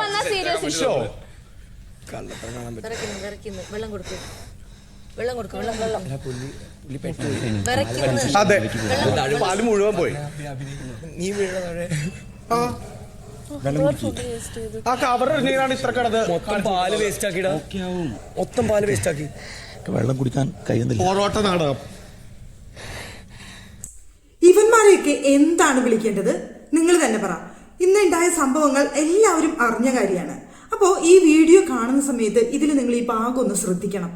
വന്നാ serious issue വെള്ളം കൊടുക്ക്. വെള്ളം കൊടുക്ക് വെള്ളം വെള്ളം. വിറയ്ക്കുന്നു. അതെ. പാൽ മുഴുവൻ പോയി. നീ വീഴുന്നവരെ ആ. ആ കവർ എങ്ങനെയാണ് ഇത്ര കിടത് മൊത്തം പാൽ വേസ്റ്റ് ആക്കിടാ മൊത്തം പാൽ വേസ്റ്റ് ആക്കി. വെള്ളം കുടിക്കാൻ കഴിയുന്നില്ല. പൊറോട്ട നാടകം. ഇവന്മാരെയൊക്കെ എന്താണ് വിളിക്കേണ്ടത്? നിങ്ങൾ തന്നെ പറ. ഇന്നുണ്ടായ സംഭവങ്ങൾ എല്ലാവരും അറിഞ്ഞ കാര്യമാണ്. അപ്പോൾ ഈ വീഡിയോ കാണുന്ന സമയത്ത് ഇതിൽ നിങ്ങൾ ഈ ഭാഗം ഒന്ന് ശ്രദ്ധിക്കണം.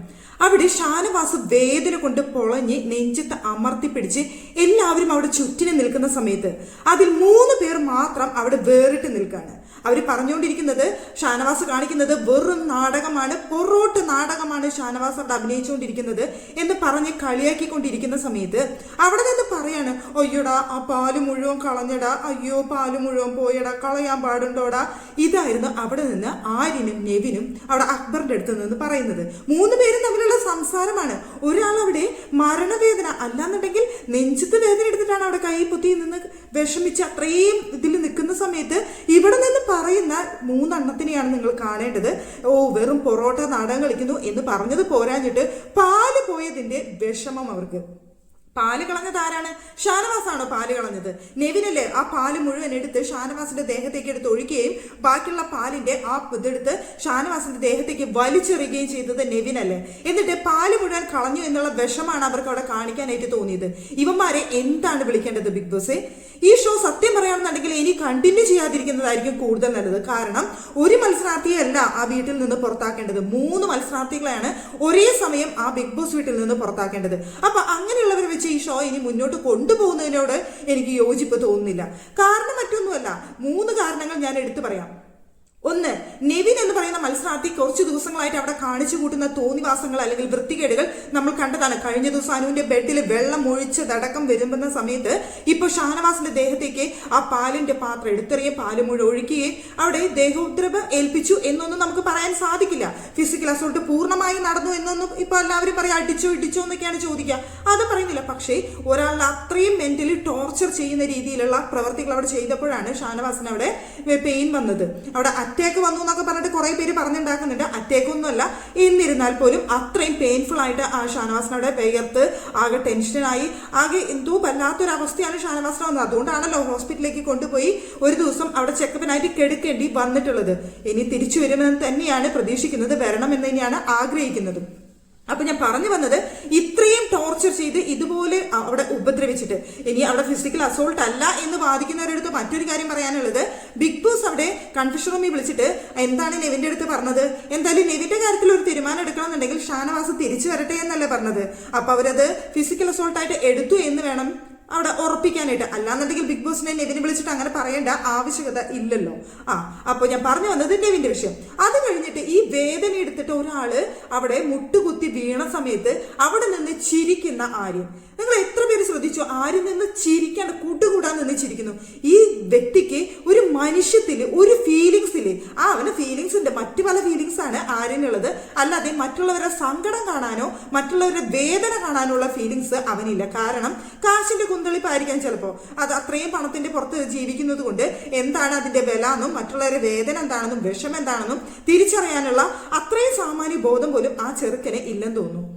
അവിടെ ഷാനവാസ് വേദന കൊണ്ട് പൊളഞ്ഞ് നെഞ്ചത്ത് അമർത്തിപ്പിടിച്ച് എല്ലാവരും അവിടെ ചുറ്റിനെ നിൽക്കുന്ന സമയത്ത് അതിൽ മൂന്ന് പേർ മാത്രം അവിടെ വേറിട്ട് നിൽക്കാണ്. അവർ പറഞ്ഞുകൊണ്ടിരിക്കുന്നത് ഷാനവാസ് കാണിക്കുന്നത് വെറും നാടകമാണ് പൊറോട്ട് നാടകമാണ് ഷാനവാസ് അവിടെ അഭിനയിച്ചുകൊണ്ടിരിക്കുന്നത് എന്ന് പറഞ്ഞ് കളിയാക്കിക്കൊണ്ടിരിക്കുന്ന സമയത്ത് അവിടെ നിന്ന് പറയാണ് അയ്യോടാ ആ പാൽ മുഴുവൻ കളഞ്ഞടാ അയ്യോ പാൽ മുഴുവൻ പോയടാ കളയാൻ പാടുണ്ടോടാ. ഇതായിരുന്നു അവിടെ നിന്ന് ആര്യനും നെവിനും അവിടെ അക്ബറിന്റെ അടുത്ത് നിന്ന് പറയുന്നത്. മൂന്ന് പേരും തമ്മിലുള്ള സംസാരമാണ്. ഒരാൾ അവിടെ മരണവേദന അല്ലാന്നുണ്ടെങ്കിൽ നെഞ്ചത്ത് വേദന എടുത്തിട്ടാണ് അവിടെ കൈ പൊത്തി നിന്ന് വിഷമിച്ച് അത്രയും ഇതിൽ നിൽക്കുന്ന സമയത്ത് ഇവിടെ നിന്ന് പറയുന്ന മൂന്നെണ്ണത്തിനെയാണ് നിങ്ങൾ കാണേണ്ടത്. ഓ വെറും പൊറോട്ട നാടകം കളിക്കുന്നു എന്ന് പറഞ്ഞത് പോരാഞ്ഞിട്ട് പാൽ പോയതിന്റെ വിഷമം അവർക്ക്. പാൽ കളഞ്ഞത് ആരാണ്? ഷാനവാസാണോ പാൽ കളഞ്ഞത്? നെവിനല്ലേ ആ പാൽ മുഴുവൻ എടുത്ത് ഷാനവാസിന്റെ ദേഹത്തേക്ക് എടുത്ത് ഒഴിക്കുകയും ബാക്കിയുള്ള പാലിന്റെ ആ ഇതെടുത്ത് ഷാനവാസിന്റെ ദേഹത്തേക്ക് വലിച്ചെറിയുകയും ചെയ്തത് നെവിനല്ലേ. എന്നിട്ട് പാൽ മുഴുവൻ കളഞ്ഞു എന്നുള്ള വിഷമാണ് അവർക്ക് അവിടെ കാണിക്കാനായിട്ട് തോന്നിയത്. ഇവന്മാരെ എന്താണ് വിളിക്കേണ്ടത് ബിഗ് ബോസ്? ഈ ഷോ സത്യം പറയുകയാണെന്നുണ്ടെങ്കിൽ ഇനി കണ്ടിന്യൂ ചെയ്യാതിരിക്കുന്നതായിരിക്കും കൂടുതൽ നല്ലത്. കാരണം ഒരു മത്സരാർത്ഥിയെ അല്ല ആ വീട്ടിൽ നിന്ന് പുറത്താക്കേണ്ടത്. മൂന്ന് മത്സരാർത്ഥികളെയാണ് ഒരേ സമയം ആ ബിഗ് ബോസ് വീട്ടിൽ നിന്ന് പുറത്താക്കേണ്ടത്. അപ്പൊ അങ്ങനെയുള്ളവരെ വെച്ച് ഈ ഷോ ഇനി മുന്നോട്ട് കൊണ്ടുപോകുന്നതിനോട് എനിക്ക് യോജിപ്പ് തോന്നുന്നില്ല. കാരണം മറ്റൊന്നുമല്ല മൂന്ന് കാരണങ്ങൾ ഞാൻ എടുത്തു പറയാം. ഒന്ന് നെവിൻ എന്ന് പറയുന്ന മത്സരാർത്ഥി കുറച്ച് ദിവസങ്ങളായിട്ട് അവിടെ കാണിച്ചു കൂട്ടുന്ന തോന്നിവാസങ്ങൾ അല്ലെങ്കിൽ വൃത്തികേടുകൾ നമ്മൾ കണ്ടതാണ്. കഴിഞ്ഞ ദിവസം അനുവിന്റെ ബെഡിൽ വെള്ളം ഒഴിച്ച് തടക്കം വരുമ്പുന്ന സമയത്ത് ഇപ്പോൾ ഷാനവാസിന്റെ ദേഹത്തേക്ക് ആ പാലിന്റെ പാത്രം എടുത്തെറിയ പാൽ മുഴുവൻ ഒഴിക്കുകയും അവിടെ ദേഹോദ്രവം ഏൽപ്പിച്ചു എന്നൊന്നും നമുക്ക് പറയാൻ സാധിക്കില്ല. ഫിസിക്കൽ അസോൾട്ട് പൂർണമായി നടന്നു എന്നൊന്നും ഇപ്പൊ എല്ലാവരും പറയാം അടിച്ചോ ഇടിച്ചോ എന്നൊക്കെയാണ് ചോദിക്കുക. അത് പറയുന്നില്ല. പക്ഷേ ഒരാൾ അത്രയും മെന്റലി ടോർച്ചർ ചെയ്യുന്ന രീതിയിലുള്ള പ്രവർത്തികൾ അവിടെ ചെയ്തപ്പോഴാണ് ഷാനവാസിന് അവിടെ പെയിൻ വന്നത്. അവിടെ അറ്റാക്ക് വന്നു എന്നൊക്കെ പറഞ്ഞിട്ട് കുറെ പേര് പറഞ്ഞുണ്ടാക്കുന്നുണ്ട്. അറ്റാക്ക് ഒന്നുമല്ല എന്നിരുന്നാൽ പോലും അത്രയും പെയിൻഫുൾ ആയിട്ട് ആ ഷാനവാസിനോടെ വിയർത്ത് ആകെ ടെൻഷനായി. ആകെ എന്തോ വല്ലാത്തൊരവസ്ഥയാണ് ഷാനവാസിന് വന്നത്. അതുകൊണ്ടാണല്ലോ ഹോസ്പിറ്റലിലേക്ക് കൊണ്ടുപോയി ഒരു ദിവസം അവിടെ ചെക്കപ്പിനായിട്ട് കെടുക്കേണ്ടി വന്നിട്ടുള്ളത്. ഇനി തിരിച്ചു വരുമെന്ന് തന്നെയാണ് പ്രതീക്ഷിക്കുന്നത്. വരണമെന്ന് തന്നെയാണ് ആഗ്രഹിക്കുന്നത്. അപ്പൊ ഞാൻ പറഞ്ഞു വന്നത് ഇത്രയും ടോർച്ചർ ചെയ്ത് ഇതുപോലെ അവിടെ ഉപദ്രവിച്ചിട്ട്. ഇനി അവിടെ ഫിസിക്കൽ അസോൾട്ട് അല്ല എന്ന് വാദിക്കുന്നവരടുത്ത് മറ്റൊരു കാര്യം പറയാനുള്ളത്. ബിഗ് ബോസ് അവിടെ കൺഫ്യൂഷൻ റൂമിൽ വിളിച്ചിട്ട് എന്താണ് നെവിന്റെ അടുത്ത് പറഞ്ഞത്? എന്തായാലും നെവിന്റെ കാര്യത്തിൽ ഒരു തീരുമാനം എടുക്കണമെന്നുണ്ടെങ്കിൽ ഷാനവാസ് തിരിച്ചു വരട്ടെ എന്നല്ലേ പറഞ്ഞത്? അപ്പൊ അവരത് ഫിസിക്കൽ അസോൾട്ട് ആയിട്ട് എടുത്തു എന്ന് വേണം അവിടെ ഉറപ്പിക്കാനായിട്ട്. അല്ലാന്നുണ്ടെങ്കിൽ ബിഗ് ബോസിനെ നെവിനെ വിളിച്ചിട്ട് അങ്ങനെ പറയേണ്ട ആവശ്യകത ഇല്ലല്ലോ. ആ അപ്പോൾ ഞാൻ പറഞ്ഞു വന്നത് നെവിന്റെ വിഷയം. അത് കഴിഞ്ഞിട്ട് ഈ വേദന എടുത്തിട്ട് ഒരാൾ അവിടെ മുട്ടുകുത്തി വീണ സമയത്ത് അവിടെ നിന്ന് ചിരിക്കുന്ന ആര്യം. നിങ്ങൾ എത്ര പേര് ശ്രദ്ധിച്ചു? ആരും നിന്ന് ചിരിക്കാണ്ട് കൂട്ടുകൂടാൻ നിന്ന് ചിരിക്കുന്നു? ഈ വ്യക്തിക്ക് ഒരു മനുഷ്യത്തിൽ ഒരു ഫീലിങ്സിൽ ആ അവന് ഫീലിങ്സ് ഉണ്ട്. മറ്റു പല ഫീലിങ്സ് ആണ് ആരിനുള്ളത്. അല്ലാതെ മറ്റുള്ളവരെ സങ്കടം കാണാനോ മറ്റുള്ളവരുടെ വേദന കാണാനുള്ള ഫീലിങ്സ് അവനില്ല. കാരണം കാശിന്റെ കുന്തളിപ്പായിരിക്കാം ചിലപ്പോൾ അത് അത്രയും പണത്തിന്റെ പുറത്ത് ജീവിക്കുന്നത് കൊണ്ട് എന്താണ് അതിന്റെ വില എന്നും മറ്റുള്ളവരുടെ വേദന എന്താണെന്നും വിഷം എന്താണെന്നും തിരിച്ചറിയാനുള്ള അത്രയും സാമാന്യ ബോധം പോലും ആ ചെറുക്കനെ ഇല്ലെന്ന് തോന്നുന്നു.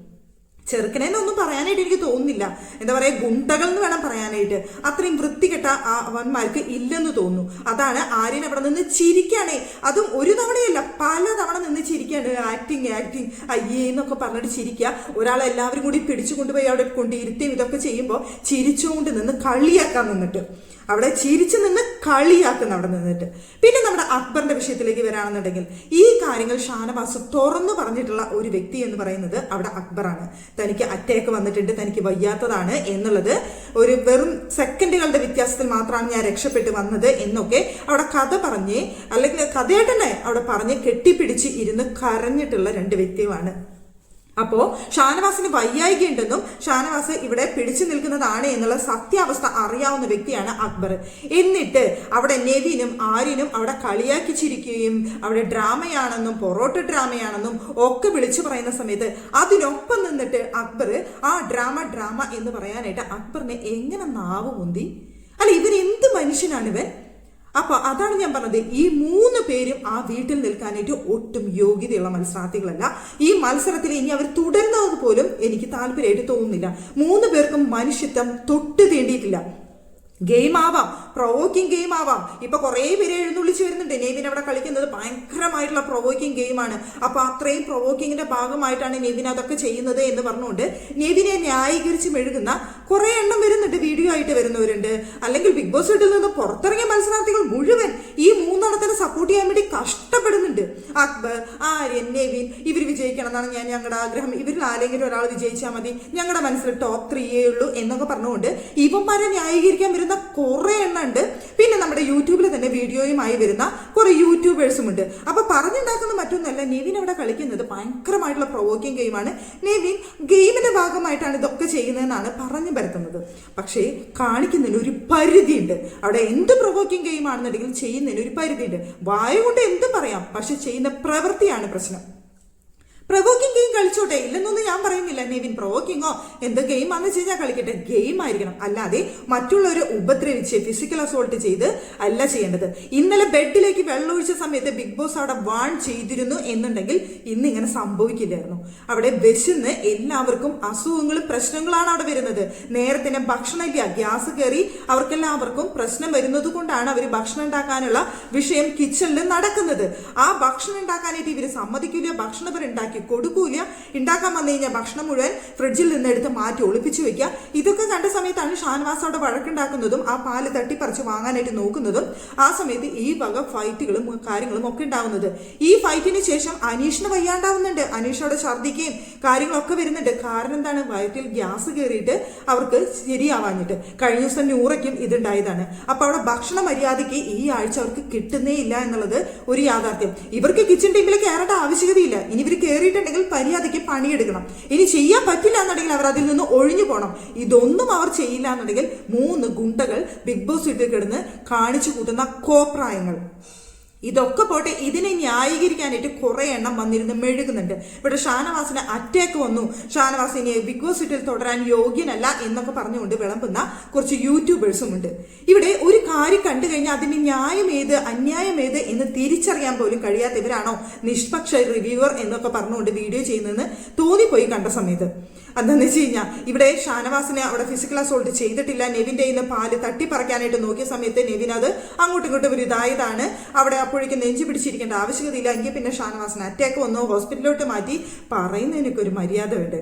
ചെറുക്കനെ ഒന്നും പറയാനായിട്ട് എനിക്ക് തോന്നുന്നില്ല. എന്താ പറയുക ഗുണ്ടകൾ എന്ന് വേണം പറയാനായിട്ട്. അത്രയും വൃത്തികെട്ട അവന്മാർക്ക് ഇല്ലെന്ന് തോന്നുന്നു. അതാണ് ആര്യൻ അവിടെ നിന്ന് ചിരിക്കാണേ. അതും ഒരു തവണയല്ല പല തവണ നിന്ന് ചിരിക്കാണ്. ആക്ടിങ് ആക്ടിങ് അയ്യേ എന്നൊക്കെ പറഞ്ഞിട്ട് ചിരിക്കുക. ഒരാളെ എല്ലാവരും കൂടി പിടിച്ചു കൊണ്ടുപോയി അവിടെ കൊണ്ടിരുത്തിയും ഇതൊക്കെ ചെയ്യുമ്പോൾ ചിരിച്ചുകൊണ്ട് നിന്ന് കളിയാക്കാൻ നിന്നിട്ട്. അവിടെ ചിരിച്ചു നിന്ന് കളിയാക്കുന്ന അവിടെ നിന്നിട്ട്. പിന്നെ നമ്മുടെ അക്ബറിന്റെ വിഷയത്തിലേക്ക് വരാണെന്നുണ്ടെങ്കിൽ ഈ കാര്യങ്ങൾ ഷാനവാസ് തുറന്നു പറഞ്ഞിട്ടുള്ള ഒരു വ്യക്തി എന്ന് പറയുന്നത് അവിടെ അക്ബറാണ്. തനിക്ക് അറ്റാക്ക് വന്നിട്ടുണ്ട് തനിക്ക് വയ്യാത്തതാണ് എന്നുള്ളത് ഒരു വെറും സെക്കൻഡുകളുടെ വ്യത്യാസത്തിൽ മാത്രമാണ് ഞാൻ രക്ഷപ്പെട്ട് വന്നത് എന്നൊക്കെ അവിടെ കഥ പറഞ്ഞ് അല്ലെങ്കിൽ കഥയായിട്ട് തന്നെ അവിടെ പറഞ്ഞ് കെട്ടിപ്പിടിച്ച് ഇരുന്ന് കരഞ്ഞിട്ടുള്ള രണ്ട് വ്യക്തികളാണ് അപ്പോ ഷാനവാസിന് വയ്യായികയുണ്ടെന്നും ഷാനവാസ് ഇവിടെ പിടിച്ചു നിൽക്കുന്നതാണ് എന്നുള്ള സത്യാവസ്ഥ അറിയാവുന്ന വ്യക്തിയാണ് അക്ബർ. എന്നിട്ട് അവിടെ നെവിനും ആര്യനും അവിടെ കളിയാക്കി ചിരിക്കുകയും അവിടെ ഡ്രാമയാണെന്നും പൊറോട്ട ഡ്രാമയാണെന്നും ഒക്കെ വിളിച്ചു പറയുന്ന സമയത്ത് അതിനൊപ്പം നിന്നിട്ട് അക്ബർ ആ ഡ്രാമ ഡ്രാമ എന്ന് പറയാനായിട്ട് അക്ബറിനെ എങ്ങനെ നാവ് മുന്തി അല്ല ഇവൻ എന്ത് മനുഷ്യനാണ് ഇവൻ അപ്പൊ അതാണ് ഞാൻ പറഞ്ഞത്. ഈ മൂന്ന് പേരും ആ വീട്ടിൽ നിൽക്കാനായിട്ട് ഒട്ടും യോഗ്യതയുള്ള മത്സരാർത്ഥികളല്ല. ഈ മത്സരത്തിൽ ഇനി അവർ തുടരുന്നത് പോലും എനിക്ക് താല്പര്യമായിട്ട് തോന്നുന്നില്ല. മൂന്ന് പേർക്കും മനുഷ്യത്വം തൊട്ട് തീണ്ടിയിട്ടില്ല. ഗെയിം ആവാം പ്രൊവോക്കിംഗ് ഗെയിം ആവാം ഇപ്പൊ കുറെ പേര് എഴുന്നള്ളിച്ച് വരുന്നുണ്ട്. നെവിൻ അവിടെ കളിക്കുന്നത് ഭയങ്കരമായിട്ടുള്ള പ്രൊവോക്കിംഗ് ഗെയിമാണ്. അപ്പൊ അത്രയും പ്രൊവോക്കിങ്ങിന്റെ ഭാഗമായിട്ടാണ് നെവിൻ അതൊക്കെ ചെയ്യുന്നത് എന്ന് പറഞ്ഞുകൊണ്ട് നെവിനെ ന്യായീകരിച്ച് മെഴുകുന്ന കുറെ എണ്ണം വരുന്നുണ്ട്. വീഡിയോ ആയിട്ട് വരുന്നവരുണ്ട്. അല്ലെങ്കിൽ ബിഗ് ബോസ് വീട്ടിൽ നിന്ന് പുറത്തിറങ്ങിയ മത്സരാർത്ഥികൾ മുഴുവൻ ഈ മൂന്നെണ്ണത്തിന് സപ്പോർട്ട് ചെയ്യാൻ വേണ്ടി കഷ്ടപ്പെടുന്നുണ്ട്. അക്ബർ ആര്യൻ നെവിൻ ഇവർ വിജയിക്കണം എന്നാണ് ഞാൻ ഞങ്ങളുടെ ആഗ്രഹം. ഇവരിൽ ആരെങ്കിലും ഒരാൾ വിജയിച്ചാൽ മതി. ഞങ്ങളുടെ മനസ്സിൽ ടോപ്പ് ത്രീയേ ഉള്ളൂ എന്നൊക്കെ പറഞ്ഞുകൊണ്ട് ഇവന്മാരെ ന്യായീകരിക്കാൻ വരുന്ന കുറെ എണ്ണം ഉണ്ട്. പിന്നെ നമ്മുടെ യൂട്യൂബിൽ തന്നെ വീഡിയോയുമായി വരുന്ന കുറേ യൂട്യൂബേഴ്സും ഉണ്ട്. അപ്പോൾ പറഞ്ഞുണ്ടാക്കുന്ന മറ്റൊന്നല്ല നിവിൻ അവിടെ കളിക്കുന്നത് ഭയങ്കരമായിട്ടുള്ള പ്രൊവോക്കിംഗ് ഗെയിമാണ് നിവിൻ ഗെയിമിന്റെ ഭാഗമായിട്ടാണ് ഇതൊക്കെ ചെയ്യുന്നതെന്നാണ് പറഞ്ഞു പരത്തുന്നത്. പക്ഷേ കാണിക്കുന്നതിന് ഒരു പരിധിയുണ്ട്. അവിടെ എന്ത് പ്രൊവോക്കിംഗ് ഗെയിം ആണെന്നുണ്ടെങ്കിലും ചെയ്യുന്നതിന് ഒരു പരിധിയുണ്ട്. വായ കൊണ്ട് എന്ത് പറയാം പക്ഷെ ചെയ്യുന്ന പ്രവൃത്തിയാണ് പ്രശ്നം. പ്രൊവോക്കിംഗ് ഗെയിം കളിച്ചോട്ടെ ഇല്ലെന്നൊന്നും ഞാൻ പറയുന്നില്ല. നെവിൻ പ്രൊവോക്കിങ്ങോ എന്ത് ഗെയിം ആണെന്ന് വെച്ച് കഴിഞ്ഞാൽ കളിക്കട്ടെ. ഗെയിം ആയിരിക്കണം. അല്ലാതെ മറ്റുള്ളവരെ ഉപദ്രവിച്ച് ഫിസിക്കൽ അസോൾട്ട് ചെയ്ത് അല്ല ചെയ്യേണ്ടത്. ഇന്നലെ ബെഡിലേക്ക് വെള്ളമൊഴിച്ച സമയത്ത് ബിഗ് ബോസ് അവിടെ വാൺ ചെയ്തിരുന്നു എന്നുണ്ടെങ്കിൽ ഇന്ന് ഇങ്ങനെ സംഭവിക്കില്ലായിരുന്നു. അവിടെ വിശന്ന് എല്ലാവർക്കും അസുഖങ്ങളും പ്രശ്നങ്ങളാണ് അവിടെ വരുന്നത്. നേരത്തിന് ഭക്ഷണമില്ല ഗ്യാസ് കയറി അവർക്കെല്ലാവർക്കും പ്രശ്നം വരുന്നത് കൊണ്ടാണ് അവർ ഭക്ഷണം ഉണ്ടാക്കാനുള്ള വിഷയം കിച്ചണിൽ നടക്കുന്നത്. ആ ഭക്ഷണം ഉണ്ടാക്കാനായിട്ട് ഇവർ സമ്മതിക്കില്ല. ഭക്ഷണം ഇവർ ഉണ്ടാക്കി കൊടുക്കൂല ഉണ്ടാക്കാൻ വന്നു കഴിഞ്ഞാൽ ഭക്ഷണം മുഴുവൻ ഫ്രിഡ്ജിൽ നിന്ന് എടുത്ത് മാറ്റി ഒളിപ്പിച്ചു വെക്കുക. ഇതൊക്കെ കണ്ട സമയത്താണ് ഷാൻവാസ് അവിടെ വഴക്കുണ്ടാക്കുന്നതും ആ പാൽ തട്ടിപ്പറിച്ച് വാങ്ങാനായിട്ട് നോക്കുന്നതും ആ സമയത്ത് ഈ വക ഫൈറ്റുകളും കാര്യങ്ങളും ഒക്കെ ഉണ്ടാവുന്നത്. ഈ ഫൈറ്റിന് ശേഷം അനീഷിന് വയ്യാണ്ടാവുന്നുണ്ട്. അനീഷ് അവിടെ ഛർദ്ദിക്കുകയും കാര്യങ്ങളൊക്കെ വരുന്നുണ്ട്. കാരണം എന്താണ്? വയറ്റിൽ ഗ്യാസ് കയറിയിട്ട് അവർക്ക് ശരിയാവാഞ്ഞിട്ട്. കഴിഞ്ഞ ദിവസം നൂറയ്ക്കും ഇതുണ്ടായതാണ്. അപ്പൊ അവിടെ ഭക്ഷണ മര്യാദയ്ക്ക് ഈ ആഴ്ച അവർക്ക് കിട്ടുന്നേ ഇല്ല എന്നുള്ളത് ഒരു യാഥാർത്ഥ്യം. ഇവർക്ക് കിച്ചൺ ടീമിൽ കയറേണ്ട ആവശ്യകതയില്ല. ഇനി ഇവർ കയറിയിട്ടുണ്ടെങ്കിൽ മര്യാദയ്ക്ക് പണിയെടുക്കണം. ഇനി ചെയ്യാൻ പറ്റില്ല എന്നുണ്ടെങ്കിൽ അവർ അതിൽ നിന്ന് ഒഴിഞ്ഞു പോകണം ഇതൊന്നും അവർ ചെയ്യില്ല എന്നുണ്ടെങ്കിൽ മൂന്ന് ഗുണ്ടകൾ ബിഗ് ബോസ് വീട്ടിൽ കിടന്ന് കാണിച്ചു കൂട്ടുന്ന കോപ്രായങ്ങൾ. ഇതൊക്കെ പോട്ടെ ഇതിനെ ന്യായീകരിക്കാനായിട്ട് കുറെ എണ്ണം വന്നിരുന്ന് മെഴുകുന്നുണ്ട്. ഇവിടെ ഷാനവാസിന് അറ്റാക്ക് വന്നു. ഷാനവാസ് ഇനി ബിഗ് ബോസ് വീട്ടിൽ തുടരാൻ യോഗ്യനല്ല എന്നൊക്കെ പറഞ്ഞുകൊണ്ട് വിളമ്പുന്ന കുറച്ച് യൂട്യൂബേഴ്സും ഉണ്ട്. ഇവിടെ ഒരു കാര്യം കണ്ടു കഴിഞ്ഞാൽ അതിന് ന്യായം ഏത് അന്യായം ഏത് എന്ന് തിരിച്ചറിയാൻ പോലും കഴിയാത്തവരാണോ നിഷ്പക്ഷ റിവ്യൂവർ എന്നൊക്കെ പറഞ്ഞുകൊണ്ട് വീഡിയോ ചെയ്യുന്നതെന്ന് തോന്നിപ്പോയി കണ്ട സമയത്ത്. എന്താന്ന് വെച്ച് കഴിഞ്ഞാൽ ഇവിടെ ഷാനവാസിനെ അവിടെ ഫിസിക്കൽ അസോൾട്ട് ചെയ്തിട്ടില്ല. നെവിന്റെ ഇന്ന് പാൽ തട്ടിപ്പറക്കാനായിട്ട് നോക്കിയ സമയത്ത് നെവിൻ അത് അങ്ങോട്ടും ഇങ്ങോട്ടും ഒരു ഇതായതാണ് അവിടെ അപ്പോഴേക്കും നെഞ്ചു പിടിച്ചിരിക്കേണ്ട ആവശ്യകതയില്ല. എങ്കിൽ പിന്നെ ഷാനവാസിന് അറ്റാക്ക് വന്നു ഹോസ്പിറ്റലിലോട്ട് മാറ്റി. പറയുന്നതിനൊക്കെ ഒരു മര്യാദ ഉണ്ട്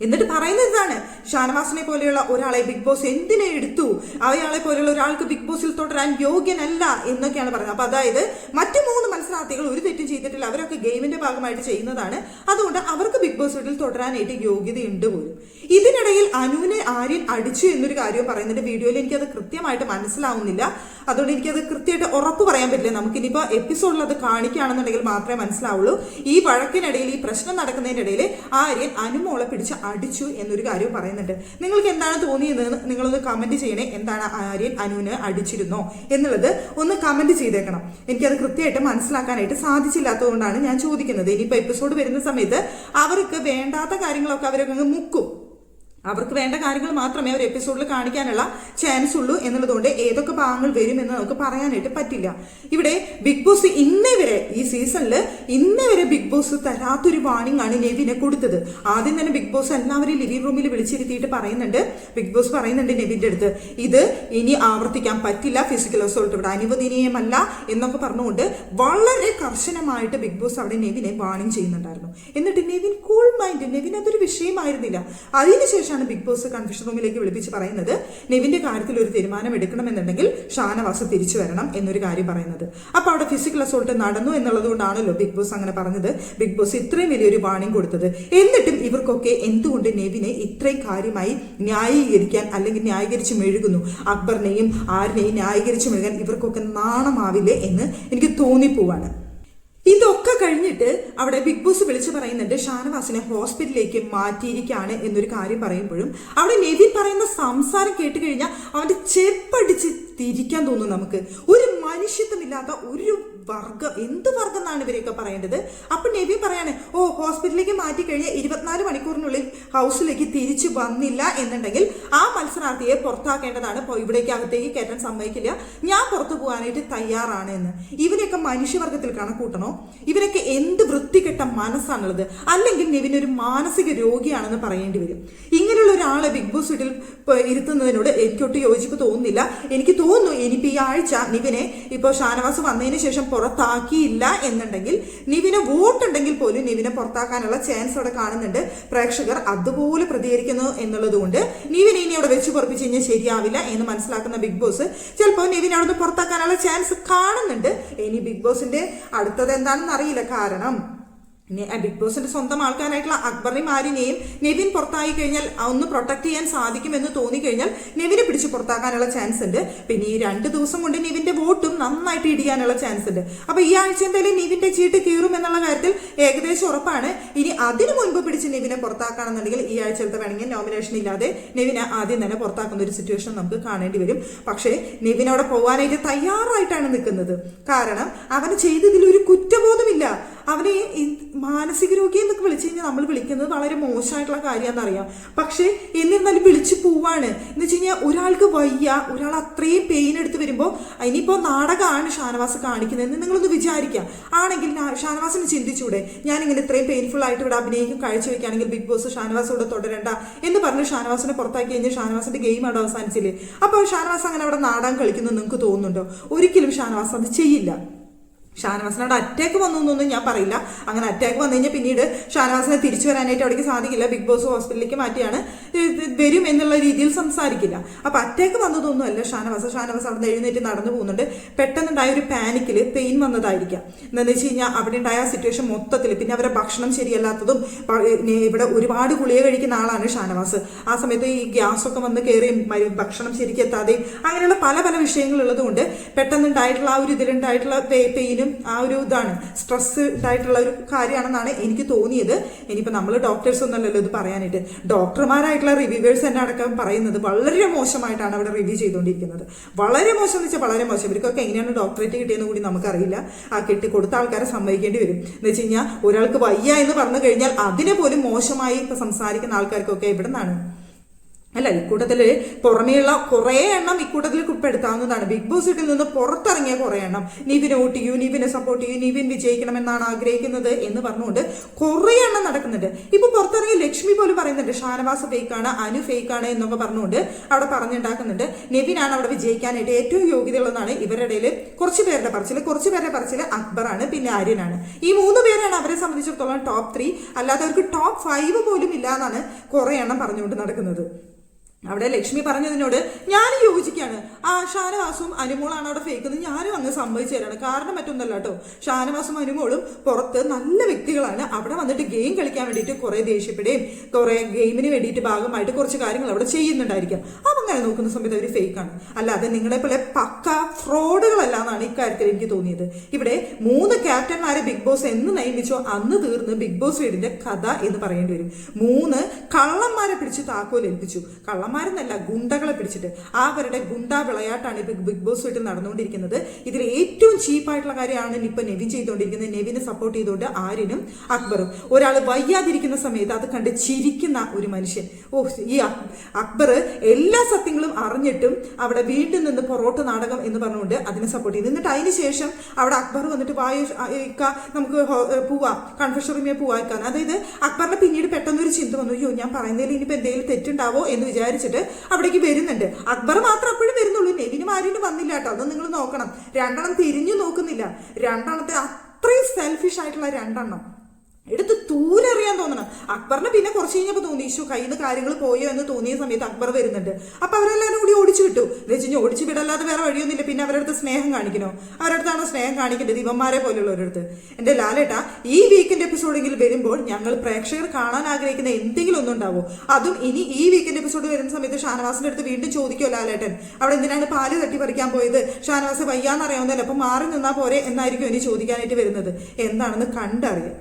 എന്നിട്ട് പറയുന്നത് എന്താണ് ഷാനവാസിനെ പോലെയുള്ള ഒരാളെ ബിഗ് ബോസ് എന്തിനെ എടുത്തു? അയാളെ പോലെയുള്ള ഒരാൾക്ക് ബിഗ് ബോസിൽ തുടരാൻ യോഗ്യനല്ല എന്നൊക്കെയാണ് പറയുന്നത് അപ്പൊ അതായത് മറ്റു മൂന്ന് മത്സരാർത്ഥികൾ ഒരു തെറ്റും ചെയ്തിട്ടില്ല. അവരൊക്കെ ഗെയിമിന്റെ ഭാഗമായിട്ട് ചെയ്യുന്നതാണ്. അതുകൊണ്ട് അവർക്ക് ബിഗ് ബോസ് വീട്ടിൽ തുടരാനായിട്ട് യോഗ്യതയുണ്ട് പോലും. ഇതിനിടയിൽ അനുവിനെ ആര്യൻ അടിച്ചു എന്നൊരു കാര്യം പറയുന്നുണ്ട്. വീഡിയോയിൽ എനിക്കത് കൃത്യമായിട്ട് മനസ്സിലാവുന്നില്ല. അതുകൊണ്ട് എനിക്കത് കൃത്യമായിട്ട് ഉറപ്പ് പറയാൻ പറ്റില്ല. നമുക്കിനിപ്പോൾ എപ്പിസോഡിൽ അത് കാണിക്കുകയാണെന്നുണ്ടെങ്കിൽ മാത്രമേ മനസ്സിലാവുള്ളൂ. ഈ വഴക്കിനിടയിൽ ഈ പ്രശ്നം നടക്കുന്നതിനിടയിൽ ആര്യൻ അനുമോളെ പിടിച്ച് അടിച്ചു എന്നൊരു കാര്യം പറയുന്നുണ്ട്. നിങ്ങൾക്ക് എന്താണ് തോന്നിയത് നിങ്ങളൊന്ന് കമന്റ് ചെയ്യണേ. എന്താണ് ആര്യൻ അനുവിന് അടിച്ചിരുന്നോ എന്നുള്ളത് ഒന്ന് കമന്റ് ചെയ്തേക്കണം. എനിക്കത് കൃത്യമായിട്ട് മനസ്സിലാക്കാനായിട്ട് സാധിച്ചില്ലാത്തതുകൊണ്ടാണ് ഞാൻ ചോദിക്കുന്നത്. ഇനിയിപ്പോൾ എപ്പിസോഡ് വരുന്ന സമയത്ത് അവർക്ക് വേണ്ടാത്ത കാര്യങ്ങളൊക്കെ അവരൊക്കെ മുക്കും. അവർക്ക് വേണ്ട കാര്യങ്ങൾ മാത്രമേ ഒരു എപ്പിസോഡിൽ കാണിക്കാനുള്ള ചാൻസ് ഉള്ളൂ എന്നുള്ളതുകൊണ്ട് ഏതൊക്കെ ഭാഗങ്ങൾ വരുമെന്ന് നമുക്ക് പറയാനായിട്ട് പറ്റില്ല. ഇവിടെ ബിഗ് ബോസ് ഇന്നേ വരെ ഈ സീസണിൽ ഇന്നേ വരെ ബിഗ് ബോസ് തരാത്തൊരു വാണിംഗ് ആണ് നെവിനെ കൊടുത്തത്. ആദ്യം തന്നെ ബിഗ് ബോസ് എല്ലാവരെയും ലിവിംഗ് റൂമിൽ വിളിച്ചിരുത്തിയിട്ട് പറയുന്നുണ്ട്. ബിഗ് ബോസ് പറയുന്നുണ്ട് നെവിന്റെ അടുത്ത് ഇത് ഇനി ആവർത്തിക്കാൻ പറ്റില്ല ഫിസിക്കൽ അസോൾട്ട് ഇവിടെ അനുവദനീയമല്ല എന്നൊക്കെ പറഞ്ഞുകൊണ്ട് വളരെ കർശനമായിട്ട് ബിഗ് ബോസ് അവിടെ നെവിനെ വാണിംഗ് ചെയ്യുന്നുണ്ടായിരുന്നു. എന്നിട്ട് നെവിൻ കൂൾ മൈൻഡ് നെവിൻ അതൊരു വിഷയമായിരുന്നില്ല അതിനുശേഷമാണ് ബിഗ് ബോസ് കൺഫ്യൂഷൻ റൂമിലേക്ക് വിളിപ്പിച്ച് പറയുന്നത്. നെവിന്റെ കാര്യത്തിൽ ഒരു തീരുമാനം എടുക്കണമെന്നുണ്ടെങ്കിൽ ഷാനവാസ് തിരിച്ചു വരണം എന്നൊരു കാര്യം പറയുന്നത്. അപ്പൊ അവിടെ ഫിസിക്കൽ അസോൾട്ട് നടന്നു എന്നുള്ളത് കൊണ്ടാണല്ലോ ബിഗ് ബോസ് അങ്ങനെ പറഞ്ഞത്. ബിഗ് ബോസ് ഇത്രയും വലിയൊരു വാണിംഗ് കൊടുത്തത്. എന്നിട്ടും ഇവർക്കൊക്കെ എന്തുകൊണ്ട് നെവിനെ ഇത്രയും കാര്യമായി ന്യായീകരിക്കാൻ അല്ലെങ്കിൽ ന്യായീകരിച്ച് മെഴുകുന്നു? അക്ബറിനെയും ആരിനെയും ന്യായീകരിച്ച് മെഴുകാൻ ഇവർക്കൊക്കെ നാണമാവില്ലേ എന്ന് എനിക്ക് തോന്നിപ്പോവാണ്. ഇതൊക്കെ കഴിഞ്ഞിട്ട് അവിടെ ബിഗ് ബോസ് വിളിച്ചു പറയുന്നുണ്ട് ഷാനവാസിനെ ഹോസ്പിറ്റലിലേക്ക് മാറ്റിയിരിക്കുകയാണ് എന്നൊരു കാര്യം പറയുമ്പോഴും അവിടെ നെവിൻ പറയുന്ന സംസാരം കേട്ട് കഴിഞ്ഞാൽ അവന്റെ ചെപ്പടിച്ച് തിരിക്കാൻ തോന്നും നമുക്ക്. ഒരു മനുഷ്യത്വമില്ലാത്ത ഒരു വർഗം എന്ത് വർഗം എന്നാണ് ഇവരെയൊക്കെ പറയേണ്ടത്? അപ്പൊ നബി പറയാണ് ഓ ഹോസ്പിറ്റലിലേക്ക് മാറ്റി കഴിഞ്ഞ് ഇരുപത്തിനാല് മണിക്കൂറിനുള്ളിൽ ഹൗസിലേക്ക് തിരിച്ചു വന്നില്ല എന്നുണ്ടെങ്കിൽ ആ മത്സരാർത്ഥിയെ പുറത്താക്കേണ്ടതാണ്. ഇവിടേക്ക് അകത്തേക്ക് കയറ്റാൻ സമ്മതിക്കില്ല. ഞാൻ പുറത്തു പോകാനായിട്ട് തയ്യാറാണ് എന്ന്. ഇവരെയൊക്കെ മനുഷ്യവർഗത്തിൽ കണക്കൂട്ടണോ? ഇവരൊക്കെ എന്ത് വൃത്തികെട്ട മനസ്സാണുള്ളത്? അല്ലെങ്കിൽ നെവിൻ ഒരു മാനസിക രോഗിയാണെന്ന് പറയേണ്ടി വരും. ഇങ്ങനെയുള്ള ഒരാളെ ബിഗ് ബോസ് വീട്ടിൽ ഇരുത്തുന്നതിനോട് എനിക്കൊട്ട് യോജിപ്പ് തോന്നുന്നില്ല. എനിക്ക് തോന്നുന്നു ഇനിയിപ്പോൾ ഈ ആഴ്ച നിവിനെ ഇപ്പോൾ ഷാനവാസ് വന്നതിന് ശേഷം പുറത്താക്കിയില്ല എന്നുണ്ടെങ്കിൽ നിവിന് വോട്ടുണ്ടെങ്കിൽ പോലും നിവിനെ പുറത്താക്കാനുള്ള ചാൻസ് അവിടെ കാണുന്നുണ്ട്. പ്രേക്ഷകർ അതുപോലെ പ്രതികരിക്കുന്നു എന്നുള്ളതുകൊണ്ട് നിവിനെ ഇനി അവിടെ വെച്ച് പുറപ്പിച്ചു കഴിഞ്ഞാൽ ശരിയാവില്ല എന്ന് മനസ്സിലാക്കുന്ന ബിഗ് ബോസ് ചിലപ്പോൾ നിവിനെ അവിടെ നിന്ന് പുറത്താക്കാനുള്ള ചാൻസ് കാണുന്നുണ്ട്. ഇനി ബിഗ് ബോസിന്റെ അടുത്തത് എന്താണെന്ന് അറിയില്ല. കാരണം ബിഗ് ബോസിന്റെ സ്വന്തം ആൾക്കാരായിട്ടുള്ള അക്ബറിനെയും ആരിനെയും നെവിൻ പുറത്തായി കഴിഞ്ഞാൽ ഒന്ന് പ്രൊട്ടക്ട് ചെയ്യാൻ സാധിക്കുമെന്ന് തോന്നി കഴിഞ്ഞാൽ നെവിനെ പിടിച്ച് പുറത്താക്കാനുള്ള ചാൻസ് ഉണ്ട്. പിന്നെ ഈ രണ്ട് ദിവസം കൊണ്ട് നെവിന്റെ വോട്ടും നന്നായിട്ട് ഇടിയാനുള്ള ചാൻസ് ഉണ്ട്. അപ്പൊ ഈ ആഴ്ച എന്തായാലും നെവിന്റെ ചീട്ട് കീറും എന്നുള്ള കാര്യത്തിൽ ഏകദേശം ഉറപ്പാണ്. ഇനി അതിനു മുൻപ് പിടിച്ച് നെവിനെ പുറത്താക്കുകയാണെന്നുണ്ടെങ്കിൽ ഈ ആഴ്ചത്തെ വേണമെങ്കിൽ നോമിനേഷൻ ഇല്ലാതെ നെവിനെ ആദ്യം തന്നെ പുറത്താക്കുന്ന ഒരു സിറ്റുവേഷൻ നമുക്ക് കാണേണ്ടി വരും. പക്ഷേ നെവിൻ പോകാനായിട്ട് തയ്യാറായിട്ടാണ് നിൽക്കുന്നത്. കാരണം അവന് ചെയ്തതിൽ ഒരു കുറ്റബോധമില്ല. അവനെ മാനസിക രോഗി എന്നൊക്കെ വിളിച്ചു കഴിഞ്ഞാൽ നമ്മൾ വിളിക്കുന്നത് വളരെ മോശമായിട്ടുള്ള കാര്യമാണെന്നറിയാം. പക്ഷേ എന്നിരുന്നാലും വിളിച്ചു പോവാണ്. എന്ന് വെച്ച് കഴിഞ്ഞാൽ ഒരാൾക്ക് വയ്യ ഒരാൾ അത്രയും പെയിൻ എടുത്ത് വരുമ്പോൾ ഇനിയിപ്പോൾ നാടകമാണ് ഷാനവാസ് കാണിക്കുന്നതെന്ന് നിങ്ങളൊന്ന് വിചാരിക്കാം. ആണെങ്കിൽ ഷാനവാസിന് ചിന്തിച്ചൂടെ ഞാനിങ്ങനെ ഇത്രയും പെയിൻഫുൾ ആയിട്ട് ഇവിടെ അഭിനയിക്കും കാഴ്ചവെക്കുകയാണെങ്കിൽ ബിഗ് ബോസ് ഷാനവാസ് ഇവിടെ തുടരണ്ട എന്ന് പറഞ്ഞ് ഷാനവാസിനെ പുറത്താക്കി കഴിഞ്ഞാൽ ഷാനവാസിന്റെ ഗെയിം അവിടെ അവസാനിച്ചില്ലേ? അപ്പോൾ ഷാനവാസ് അങ്ങനെ അവിടെ നാടകം കളിക്കുന്നു നിങ്ങൾക്ക് തോന്നുന്നുണ്ടോ? ഒരിക്കലും ഷാനവാസ് അത് ചെയ്യില്ല. ഷാനവാസിനോട് അറ്റാക്ക് വന്നു എന്നൊന്നും ഞാൻ പറയില്ല. അങ്ങനെ അറ്റാക്ക് വന്നു കഴിഞ്ഞാൽ പിന്നീട് ഷാനവാസിനെ തിരിച്ചു വരാനായിട്ട് അവിടേക്ക് സാധിക്കില്ല. ബിഗ് ബോസ് ഹോസ്പിറ്റലിലേക്ക് മാറ്റിയാണ്. വരും എന്നുള്ള രീതിയിൽ സംസാരിക്കില്ല. അപ്പൊ അറ്റാക്ക് വന്നതൊന്നുമല്ല ഷാനവാസ്. ഷാനവാസ് അവിടെ നിന്ന് എഴുന്നേറ്റ് നടന്നു പോകുന്നുണ്ട്. പെട്ടെന്നുണ്ടായ ഒരു പാനിക്കിൽ പെയിൻ വന്നതായിരിക്കാം. എന്താണെന്ന് വെച്ച് കഴിഞ്ഞാൽ അവിടെ ഉണ്ടായ സിറ്റുവേഷൻ മൊത്തത്തിൽ പിന്നെ അവരെ ഭക്ഷണം ശരിയല്ലാത്തതും ഇവിടെ ഒരുപാട് ഗുളിക കഴിക്കുന്ന ആളാണ് ഷാനവാസ്. ആ സമയത്ത് ഈ ഗ്യാസ് ഒക്കെ വന്ന് കയറിയും ഭക്ഷണം ഭക്ഷണം ശരിക്കെത്താതെയും അങ്ങനെയുള്ള പല പല വിഷയങ്ങൾ ഉള്ളതുകൊണ്ട് പെട്ടെന്നുണ്ടായിട്ടുള്ള ആ ഒരു ഇതിലുണ്ടായിട്ടുള്ള പെയിനും ആ ഒരു ഇതാണ്. സ്ട്രെസ് ഉണ്ടായിട്ടുള്ള ഒരു കാര്യമാണെന്നാണ് എനിക്ക് തോന്നിയത്. ഇനിയിപ്പോൾ നമ്മൾ ഡോക്ടേഴ്സ് ഒന്നുമല്ലല്ലോ ഇത് പറയാനായിട്ട്. ഡോക്ടർമാരായിട്ടുള്ള റിവ്യൂവേഴ്സ് തന്നെ അടക്കം പറയുന്നത് വളരെ മോശമായിട്ടാണ് അവിടെ റിവ്യൂ ചെയ്തുകൊണ്ടിരിക്കുന്നത്. വളരെ മോശം എന്ന് വെച്ചാൽ വളരെ മോശം. ഇവർക്കൊക്കെ എങ്ങനെയാണ് ഡോക്ടറേറ്റ് കിട്ടിയെന്ന് കൂടി നമുക്കറിയില്ല. ആ കിട്ടി കൊടുത്ത ആൾക്കാരെ സമ്മതിക്കേണ്ടി വരും. എന്ന് വെച്ച് കഴിഞ്ഞാൽ ഒരാൾക്ക് വയ്യ എന്ന് പറഞ്ഞു കഴിഞ്ഞാൽ അതിനെ പോലും മോശമായി ഇപ്പം സംസാരിക്കുന്ന ആൾക്കാർക്കൊക്കെ എവിടെ നിന്നാണ് അല്ല ഇക്കൂട്ടത്തിൽ പുറമേയുള്ള കുറേ എണ്ണം ഇക്കൂട്ടത്തിൽ ഉൾപ്പെടുത്താവുന്നതാണ് ബിഗ് ബോസ് വീട്ടിൽ നിന്ന് പുറത്തിറങ്ങിയ കുറേ എണ്ണം. നിവിനെ വോട്ട് ചെയ്യൂ നിവിനെ സപ്പോർട്ട് ചെയ്യൂ നിവിൻ വിജയിക്കണമെന്നാണ് ആഗ്രഹിക്കുന്നത് എന്ന് പറഞ്ഞുകൊണ്ട് കുറേ എണ്ണം നടക്കുന്നുണ്ട്. ഇപ്പൊ പുറത്തിറങ്ങിയ ലക്ഷ്മി പോലും പറയുന്നുണ്ട് ഷാനവാസ് ഫേക്കാണ് അനു ഫേക്കാണ് എന്നൊക്കെ പറഞ്ഞുകൊണ്ട് അവിടെ പറഞ്ഞുണ്ടാക്കുന്നുണ്ട്. നെവിനാണ് അവിടെ വിജയിക്കാനായിട്ട് ഏറ്റവും യോഗ്യതയുള്ളതാണ് ഇവരുടെ കുറച്ച് പേരുടെ പറച്ചിൽ കുറച്ച് പേരുടെ പറച്ചിൽ അക്ബറാണ് പിന്നെ ആര്യനാണ് ഈ മൂന്ന് പേരാണ് അവരെ സംബന്ധിച്ചിടത്തോളം ടോപ്പ് ത്രീ അല്ലാതെ അവർക്ക് ടോപ്പ് ഫൈവ് പോലും ഇല്ല എന്നാണ് കുറേ എണ്ണം പറഞ്ഞുകൊണ്ട് നടക്കുന്നത്. അവിടെ ലക്ഷ്മി പറഞ്ഞതിനോട് ഞാൻ യോജിക്കുകയാണ്. ആ ഷാനവാസും അനുമോളാണ് അവിടെ ഫേക്കുന്നത്. ഞാനും അങ്ങ് സംഭവിച്ചു തരാണ്. കാരണം മറ്റൊന്നല്ല കേട്ടോ. ഷാനവാസും അനുമോളും പുറത്ത് നല്ല വ്യക്തികളാണ്. അവിടെ വന്നിട്ട് ഗെയിം കളിക്കാൻ വേണ്ടിയിട്ട് കുറേ ദേഷ്യപ്പെടുകയും കുറേ ഗെയിമിന് വേണ്ടിയിട്ട് ഭാഗമായിട്ട് കുറച്ച് കാര്യങ്ങൾ അവിടെ ചെയ്യുന്നുണ്ടായിരിക്കാം. അപ്പം അങ്ങനെ നോക്കുന്ന സമയത്ത് അവർ ഫേക്കാണ് അല്ലാതെ നിങ്ങളെ പോലെ പക്ക ഫ്രോഡുകളല്ല എന്നാണ് ഇക്കാര്യത്തിൽ എനിക്ക് തോന്നിയത്. ഇവിടെ മൂന്ന് ക്യാപ്റ്റന്മാരെ ബിഗ് ബോസ് എന്ന് നയിപ്പിച്ചോ അന്ന് തീർന്ന് ബിഗ് ബോസ് വീടിന്റെ കഥ എന്ന് പറയേണ്ടി വരും. മൂന്ന് കള്ളന്മാരെ പിടിച്ച് താക്കോൽ ഏൽപ്പിച്ചു. കള്ളന്മാരെന്നല്ല ഗുണ്ടകളെ പിടിച്ചിട്ട്. അവരുടെ ഗുണ്ട വിളയാട്ടാണ് ഇപ്പൊ ബിഗ് ബോസ് വീട്ടിൽ നടന്നുകൊണ്ടിരിക്കുന്നത്. ഇതിൽ ഏറ്റവും ചീപ്പായിട്ടുള്ള കാര്യമാണ് ഇപ്പൊ നെവിൻ ചെയ്തുകൊണ്ടിരിക്കുന്നത്. നെവിനെ സപ്പോർട്ട് ചെയ്തുകൊണ്ട് ആര്യനും അക്ബറും. ഒരാൾ വയ്യാതിരിക്കുന്ന സമയത്ത് അത് കണ്ട് ചിരിക്കുന്ന ഒരു മനുഷ്യൻ. ഓ ഈ അക്ബർ എല്ലാ സത്യങ്ങളും അറിഞ്ഞിട്ടും അവിടെ വീണ്ടും നിന്ന് പൊറോട്ട് നാടകം എന്ന് പറഞ്ഞുകൊണ്ട് അതിനെ സപ്പോർട്ട് ചെയ്തു. എന്നിട്ട് അതിന് ശേഷം അവിടെ അക്ബർ വന്നിട്ട് വായു നമുക്ക് പോവാം കൺഫ്യൂഷൻ റൂമിൽ പോവാക്കാൻ അതായത് അക്ബറിന് പിന്നീട് പെട്ടെന്ന് ഒരു ചിന്ത വന്നു. അയ്യോ ഞാൻ പറയുന്നതിൽ ഇനിയിപ്പോൾ എന്തെങ്കിലും തെറ്റുണ്ടാവോ? എന്ന് വിചാരിച്ചിട്ട് അവിടേക്ക് വരുന്നുണ്ട്. അക്ബർ മാത്രം അപ്പോഴും വരുന്നുള്ളൂ. നെവിനും ആരും വന്നില്ല കേട്ടോ. അത് നിങ്ങൾ നോക്കണം. രണ്ടെണ്ണം തിരിഞ്ഞു നോക്കുന്നില്ല. രണ്ടെണ്ണത്തെ അത്രയും സെൽഫിഷ് ആയിട്ടുള്ള രണ്ടെണ്ണം. എടുത്ത് തൂരറിയാൻ തോന്നണം. അക്ബറിന് പിന്നെ കുറച്ച് കഴിഞ്ഞപ്പോൾ തോന്നി ഈശോ കയ്യിൽ നിന്ന് കാര്യങ്ങൾ പോയോ? എന്ന് തോന്നിയ സമയത്ത് അക്ബർ വരുന്നുണ്ട്. അപ്പൊ അവരെല്ലാവരും കൂടി ഓടിച്ചു വിട്ടു. കഴിഞ്ഞാൽ ഓടിച്ചു വിടല്ലാതെ വേറെ വഴിയൊന്നുമില്ല. പിന്നെ അവരടുത്ത് സ്നേഹം കാണിക്കണോ? അവരടുത്താണ് സ്നേഹം കാണിക്കേണ്ടത് ഇവന്മാരെ പോലുള്ളവരടുത്ത്? എന്റെ ലാലേട്ട ഈ വീക്കെൻഡ് എപ്പിസോഡെങ്കിൽ വരുമ്പോൾ ഞങ്ങൾ പ്രേക്ഷകർ കാണാൻ ആഗ്രഹിക്കുന്ന എന്തെങ്കിലും ഒന്നും ഉണ്ടാവോ അതും ഇനി ഈ വീക്കെൻഡ് എപ്പിസോഡ് വരുന്ന സമയത്ത് ഷാനവാസിന്റെ അടുത്ത് വീണ്ടും ചോദിക്കോ ലാലേട്ടൻ? അവിടെ എന്തിനാണ് പാൽ തട്ടി പറിക്കാൻ പോയത്? ഷാനവാസ് വയ്യാന്നറിയാവുന്നല്ലോ അപ്പൊ മാറി നിന്നാ പോരെ എന്നായിരിക്കും ഇനി ചോദിക്കാനായിട്ട് വരുന്നത്. എന്താണെന്ന് കണ്ടറിയാം.